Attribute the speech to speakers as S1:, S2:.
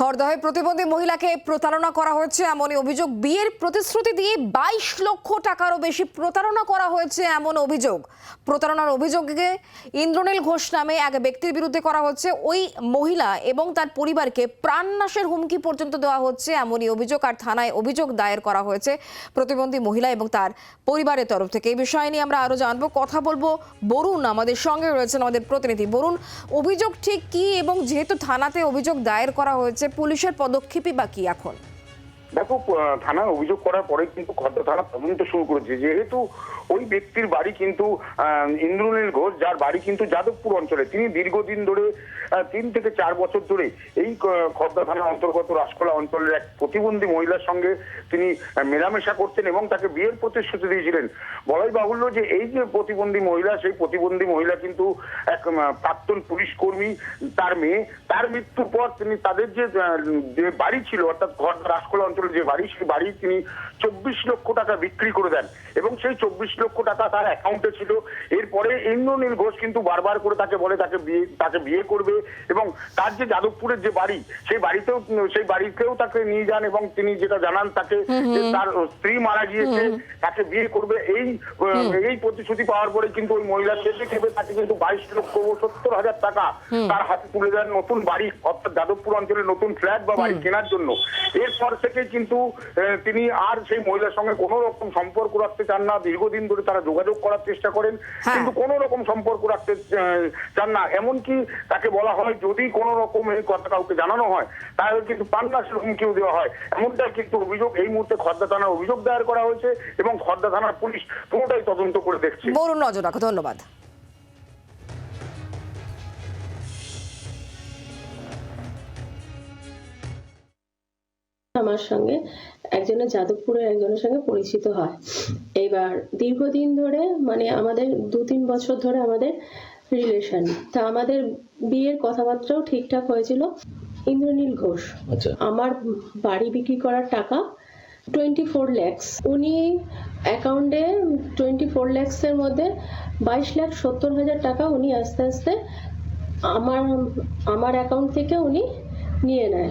S1: খড়দহে প্রতিবন্ধী মহিলাকে প্রতারণা করা হয়েছে এমনই অভিযোগ। বিয়ের প্রতিশ্রুতি দিয়ে বাইশ লক্ষ টাকারও বেশি প্রতারণা করা হয়েছে এমন অভিযোগ। প্রতারণার অভিযোগে ইন্দ্রনীল ঘোষ নামে এক ব্যক্তির বিরুদ্ধে করা হচ্ছে। ওই মহিলা এবং তার পরিবারকে প্রাণনাশের হুমকি পর্যন্ত দেওয়া হচ্ছে এমনই অভিযোগ আর থানায় অভিযোগ দায়ের করা হয়েছে প্রতিবন্ধী মহিলা এবং তার পরিবারের তরফ থেকে। এই বিষয় নিয়ে আমরা আরও জানব। কথা বলব বরুণ আমাদের সঙ্গে রয়েছেন আমাদের প্রতিনিধি। বরুণ, অভিযোগ ঠিক কি এবং যেহেতু থানাতে অভিযোগ দায়ের করা হয়েছে পুলিশের পদক্ষেপই বাকি এখন?
S2: দেখো থানায় অভিযোগ করার পরে কিন্তু খদ্দ থানা তদন্ত শুরু করেছে। যেহেতু ওই ব্যক্তির বাড়ি কিন্তু ইন্দ্রনীল ঘোষ, যার বাড়ি কিন্তু যাদবপুর অঞ্চলে। তিনি দীর্ঘদিন ধরে তিন থেকে চার বছর ধরে এই খদ্দা থানার অন্তর্গত রাসকোলা অঞ্চলের এক প্রতিবন্ধী মহিলার সঙ্গে তিনি মেলামেশা করতেন এবং তাকে বিয়ের প্রতিশ্রুতি দিয়েছিলেন। বলাই বাহুল্য যে এই যে প্রতিবন্ধী মহিলা, সেই প্রতিবন্ধী মহিলা কিন্তু এক প্রাক্তন পুলিশ কর্মী, তার মেয়ে। তার মৃত্যুর পর তিনি তাদের যে যে বাড়ি ছিল, অর্থাৎ ঘর রাসকোলা অঞ্চলের যে বাড়ি সেই বাড়ি তিনি চব্বিশ লক্ষ টাকা বিক্রি করে দেন। এবং সেই চব্বিশ লক্ষ টাকা তার অ্যাকাউন্টে ছিল। এরপরে ইন্দ্রনীল ঘোষ কিন্তু বারবার করে তাকে বলে তাকে বিয়ে তাকে বিয়ে করবে। এবং তার যে যাদবপুরের যে বাড়ি সেই বাড়িতেও সেই বাড়িতেও তাকে নিয়ে যান এবং তিনি যেটা জানান তাকে তার স্ত্রী মারা গিয়েছে তাকে বিয়ে করবে। এই এই প্রতিশ্রুতি পাওয়ার পরে কিন্তু ওই মহিলা শেষে খেপে তাকে কিন্তু বাইশ লক্ষ সত্তর হাজার টাকা তার হাতে তুলে দেন নতুন বাড়ি অর্থাৎ যাদবপুর অঞ্চলে নতুন ফ্ল্যাট বা বাড়ি কেনার জন্য। এরপর থেকে কিন্তু তিনি আর সেই মহিলার সঙ্গে কোনো রকম সম্পর্ক রাখতে চান না। দীর্ঘদিন ধরে তারা যোগাযোগ করার চেষ্টা করেন।
S1: হ্যাঁ।
S2: কিন্তু কোনো রকম সম্পর্ক রাখতে চান না। এমনকি তাকে বলা হয় যদি কোনো রকম এই কথা কাউকে জানানো হয় তাহলে কিন্তু পান্নাসের হুমকিও দেওয়া হয়। এমনটাই কিন্তু অভিযোগ এই মুহূর্তে খর্দা থানার অভিযোগ দায়ের করা হয়েছে এবং খর্দা থানার পুলিশ পুরোটাই তদন্ত করে দেখছে।
S1: বরুণ নজর রাখো ধন্যবাদ।
S3: আমার সঙ্গে একজনের যাদবপুরের একজনের সঙ্গে পরিচিত হয়। এবার দীর্ঘদিন ধরে মানে আমাদের দু তিন বছর ধরে আমাদের রিলেশন তা আমাদের বিয়ের কথাবার্তাও ঠিকঠাক হয়েছিল। ইন্দ্রনীল ঘোষ
S4: আচ্ছা।
S3: আমার বাড়ি বিক্রি করার টাকা টোয়েন্টি ফোর ল্যাক্স উনি অ্যাকাউন্টে টোয়েন্টি ফোর ল্যাক্সের মধ্যে বাইশ লাখ সত্তর হাজার টাকা উনি আস্তে আস্তে আমার আমার অ্যাকাউন্ট থেকে উনি নিয়ে নেয়।